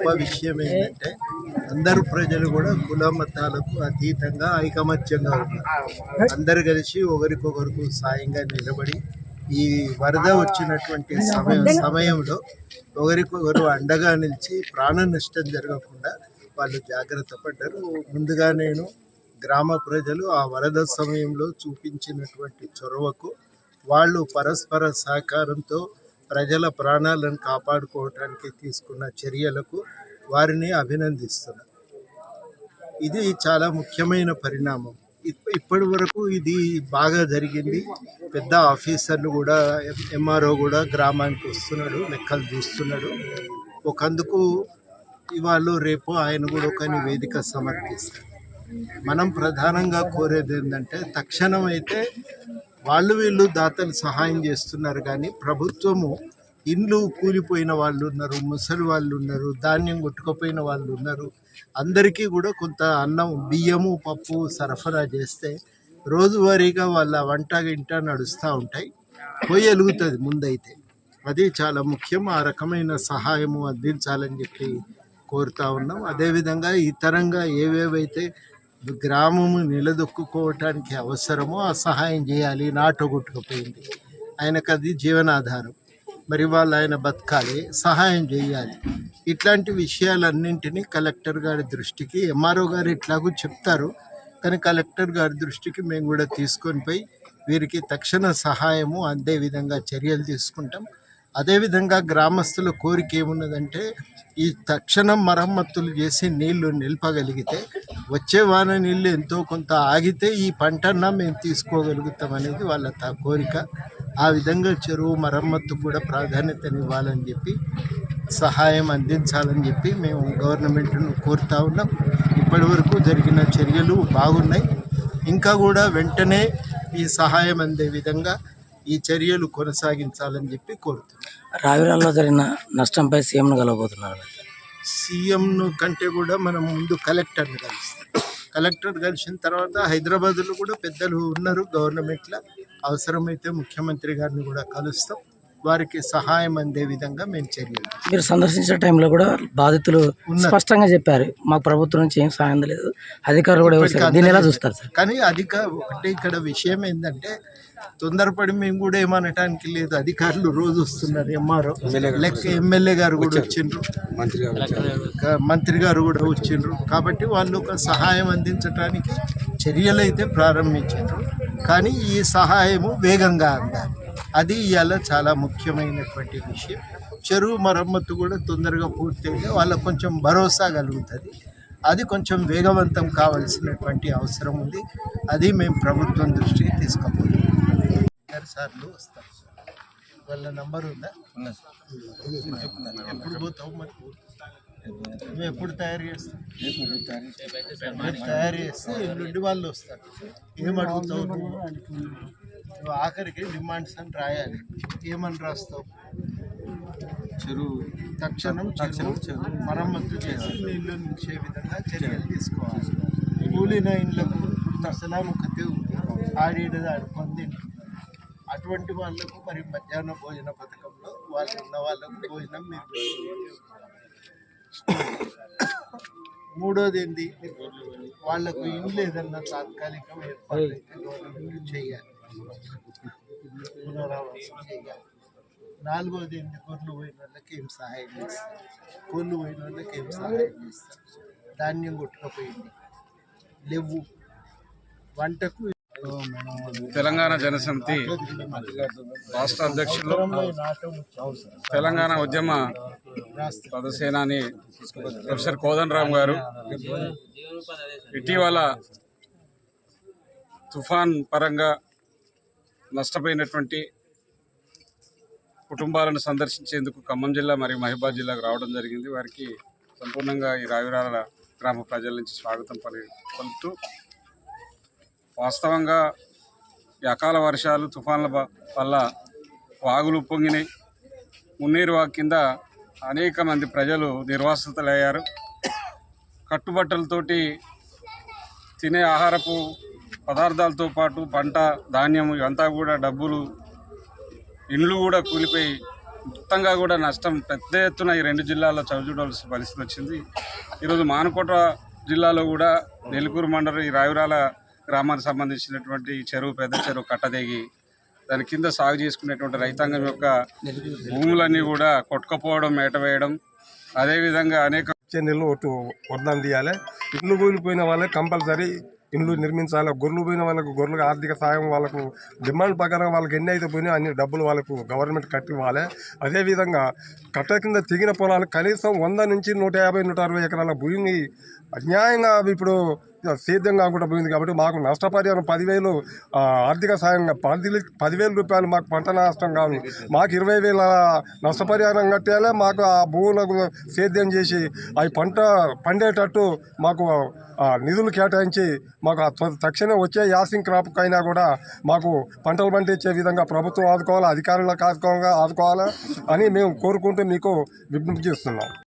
గొప్ప విషయం ఏంటంటే అందరు ప్రజలు కూడా కుల మతాలకు అతీతంగా ఐకమత్యంగా ఉన్నారు. అందరు కలిసి ఒకరికొకరికి సాయంగా నిలబడి ఈ వరద వచ్చినటువంటి సమయం సమయంలో ఒకరికొకరు అండగా నిలిచి ప్రాణ నష్టం జరగకుండా వాళ్ళు జాగ్రత్త పడ్డారు. ముందుగా నేను గ్రామ ప్రజలు ఆ వరద సమయంలో చూపించినటువంటి చొరవకు వాళ్ళు పరస్పర సహకారంతో ప్రజల ప్రాణాలను కాపాడుకోవటానికి తీసుకున్న చర్యలకు వారిని అభినందిస్తున్నారు ఇది చాలా ముఖ్యమైన పరిణామం. ఇప్- ఇప్పటి వరకు ఇది బాగా జరిగింది. పెద్ద ఆఫీసర్లు కూడా ఎంఆర్ఓ కూడా గ్రామానికి వస్తున్నాడు లెక్కలు చూస్తున్నాడు. ఒకందుకు ఇవాళ రేపు ఆయన కూడా ఒక నివేదిక సమర్పిస్తారు. మనం ప్రధానంగా కోరేది ఏంటంటే తక్షణం అయితే వాళ్ళు వీళ్ళు దాతలు సహాయం చేస్తున్నారు కానీ ప్రభుత్వము ఇండ్లు కూలిపోయిన వాళ్ళు ఉన్నారు ముసలి వాళ్ళు ఉన్నారు ధాన్యం కొట్టుకుపోయిన వాళ్ళు ఉన్నారు. అందరికీ కూడా కొంత అన్నం బియ్యము పప్పు సరఫరా చేస్తే రోజువారీగా వాళ్ళ వంట ఇంట నడుస్తూ ఉంటాయి. పోయి వెలుగుతుంది ముందైతే. అది చాలా ముఖ్యం. ఆ రకమైన సహాయము అందించాలని చెప్పి కోరుతా ఉన్నాం. అదేవిధంగా ఇతరంగా ఏవేవైతే గ్రామము నిలదొక్కుకోవటానికి అవసరమో ఆ సహాయం చేయాలి. నాటగొట్టుకుపోయింది ఆయనకు అది జీవనాధారం. మరి వాళ్ళు ఆయన బతకాలి సహాయం చేయాలి. ఇట్లాంటి విషయాలన్నింటినీ కలెక్టర్ గారి దృష్టికి ఎంఆర్ఓ గారు ఇట్లాగూ చెప్తారు. కానీ కలెక్టర్ గారి దృష్టికి మేము కూడా తీసుకొని పోయి వీరికి తక్షణ సహాయము అందే విధంగా చర్యలు తీసుకుంటాం. అదేవిధంగా గ్రామస్తుల కోరిక ఏమున్నదంటే ఈ తక్షణం మరమ్మతులు చేసి నీళ్ళు నిలపగలిగితే వచ్చే వాన నీళ్ళు ఎంతో కొంత ఆగితే ఈ పంటన్నా మేము తీసుకోగలుగుతాం అనేది వాళ్ళ కోరిక. ఆ విధంగా చెరువు మరమ్మత్తు కూడా ప్రాధాన్యతనివ్వాలని చెప్పి సహాయం అందించాలని చెప్పి మేము గవర్నమెంట్ను కోరుతా ఉన్నాం. ఇప్పటి వరకు జరిగిన చర్యలు బాగున్నాయి. ఇంకా కూడా వెంటనే ఈ సహాయం అందే విధంగా ఈ చర్యలు కొనసాగించాలని చెప్పి కోరుతున్నాం రావిరాల్లో జరిగిన నష్టంపై సీఎంను కలవబోతున్నారు. సీఎంను కంటే కూడా మనం ముందు కలెక్టర్ని కలుస్తాం. కలెక్టర్ కలిసిన తర్వాత హైదరాబాద్లో కూడా పెద్దలు ఉన్నారు. గవర్నమెంట్లో అవసరమైతే ముఖ్యమంత్రి గారిని కూడా కలుస్తాం. వారికి సహాయం అందే విధంగా మేము చర్యలు మీరు సందర్శించిన టైంలో కూడా బాధితులు స్పష్టంగా చెప్పారు. మాకు ప్రభుత్వం నుంచి ఏం సాయం లేదు. అధికారులు కూడా దీన్ని ఎలా చూస్తారు సార్? కానీ అధిక ఒకటే ఇక్కడ విషయం ఏంటంటే తొందరపడి మేము కూడా ఏమనటానికి లేదు. అధికారులు రోజు వస్తున్నారు. ఎంఆర్ఓ లెక్క ఎమ్మెల్యే గారు కూడా వచ్చిండ్రు. మంత్రి గారు కూడా వచ్చిండ్రు. కాబట్టి వాళ్ళు ఒక సహాయం అందించడానికి చర్యలు అయితే ప్రారంభించారు కానీ ఈ సహాయము వేగంగా అందాలి. అది ఇవాళ చాలా ముఖ్యమైనటువంటి విషయం. చెరువు మరమ్మతు కూడా తొందరగా పూర్తయితే వాళ్ళకు కొంచెం భరోసా కలుగుతుంది. అది కొంచెం వేగవంతం కావాల్సినటువంటి అవసరం ఉంది. అది మేము ప్రభుత్వం దృష్టికి ఇద్దరు సార్లు వస్తాం వాళ్ళ నంబర్ ఉందా? ఎప్పుడు పోతావు మరి? నువ్వు ఎప్పుడు తయారు చేస్తావు? తయారు చేస్తే ఎల్లుండి వాళ్ళు వస్తారు. ఏం అడుగుతావు నువ్వు ఆఖరికి డిమాండ్స్ అని రాయాలి. ఏమని రాస్తావు? చెరువు. తక్షణం చెరువు మరమ్మతు చేసి నీళ్ళు నిలిచే విధంగా చర్యలు తీసుకోవాలి. కూలిన ఇండ్లకు దశలాముఖతే ఉంది. ఆడేడు ఆడుకుంది అటువంటి వాళ్ళకు మరి మధ్యాహ్న భోజన పథకంలో వాళ్ళు ఉన్న వాళ్ళకు భోజనం మీరు మూడోది ఏంది? వాళ్ళకు ఇండ్లు ఏదన్నా తాత్కాలికం ఏర్పాటు చేయాలి. పునరావాసం చేయాలి నాలుగోది ఏంటి గొర్రెలు పోయిన వాళ్ళకి ఏం సహాయం చేస్తారు? కోళ్ళు పోయిన వాళ్ళకి ఏం సహాయం చేస్తారు? ధాన్యం కొట్టుకపోయింది. లేవు. వంటకు తెలంగాణ జనసమితి రాష్ట్ర అధ్యక్షులు తెలంగాణ ఉద్యమ పదసేనాని ప్రొఫెసర్ కోదండరామ్ గారు. ఇటీవల తుఫాన్ పరంగా నష్టపోయినటువంటి కుటుంబాలను సందర్శించేందుకు ఖమ్మం జిల్లా మరియు మహిబాద్ జిల్లాకు రావడం జరిగింది. వారికి సంపూర్ణంగా ఈ రావిరాల గ్రామ ప్రజల నుంచి స్వాగతం పలి పలుకుతూ వాస్తవంగా ఈ అకాల వర్షాలు తుఫాన్ల వల్ల వాగులు పొంగినాయి మున్నీరు వాగు కింద అనేక మంది ప్రజలు నిర్వాసితులయ్యారు. కట్టుబట్టలతోటి తినే ఆహారపు పదార్థాలతో పాటు పంట ధాన్యం ఇవంతా కూడా డబ్బులు ఇండ్లు కూడా కూలిపోయి మొత్తంగా కూడా నష్టం పెద్ద ఎత్తున ఈ రెండు జిల్లాల్లో చవిచూడవలసిన పరిస్థితి వచ్చింది. ఈరోజు మానుకోట జిల్లాలో కూడా నెలుకూరు మండలం ఈ రాయురాల గ్రామానికి సంబంధించినటువంటి చెరువు పెద్ద చెరువు కట్టదేగి దాని కింద సాగు చేసుకునేటువంటి రైతాంగం యొక్క భూములన్నీ కూడా కొట్టుకపోవడం మేటవేయడం అదేవిధంగా అనేక చెన్నెల్లో నెలలో ఒట్టు తీయాలి ఇల్లు కూలిపోయిన వాళ్ళే కంపల్సరీ ఇండ్లు నిర్మించాలి గొర్రెలు పోయిన వాళ్ళకు గొర్రెలకు ఆర్థిక సాయం వాళ్ళకు డిమాండ్ ప్రకారం వాళ్ళకి ఎన్ని అయితే పోయినాయో అన్ని డబ్బులు వాళ్ళకు గవర్నమెంట్ కట్టి ఇవ్వాలి అదేవిధంగా కట్ట కింద తెగిన పొలాలు కనీసం వంద నుంచి నూట యాభై నూట అరవై ఎకరాల భూమిని అన్యాయంగా ఇప్పుడు సేద్యం కాకుండా పోయింది కాబట్టి మాకు నష్టపరిహారం పదివేలు ఆర్థిక సాయంగా పది పదివేల రూపాయలు మాకు పంట నష్టం కాదు. మాకు ఇరవై వేల నష్టపరిహారం కట్టేలా మాకు ఆ భూములకు సేద్యం చేసి అవి పంట పండేటట్టు మాకు నిధులు కేటాయించి మాకు తక్షణం వచ్చే యాసింగ్ క్రాప్ అయినా కూడా మాకు పంటలు పండించే విధంగా ప్రభుత్వం ఆదుకోవాలి అధికారులకు ఆదుకోవాలి ఆదుకోవాలి అని మేము కోరుకుంటూ మీకు విజ్ఞప్తి చేస్తున్నాం.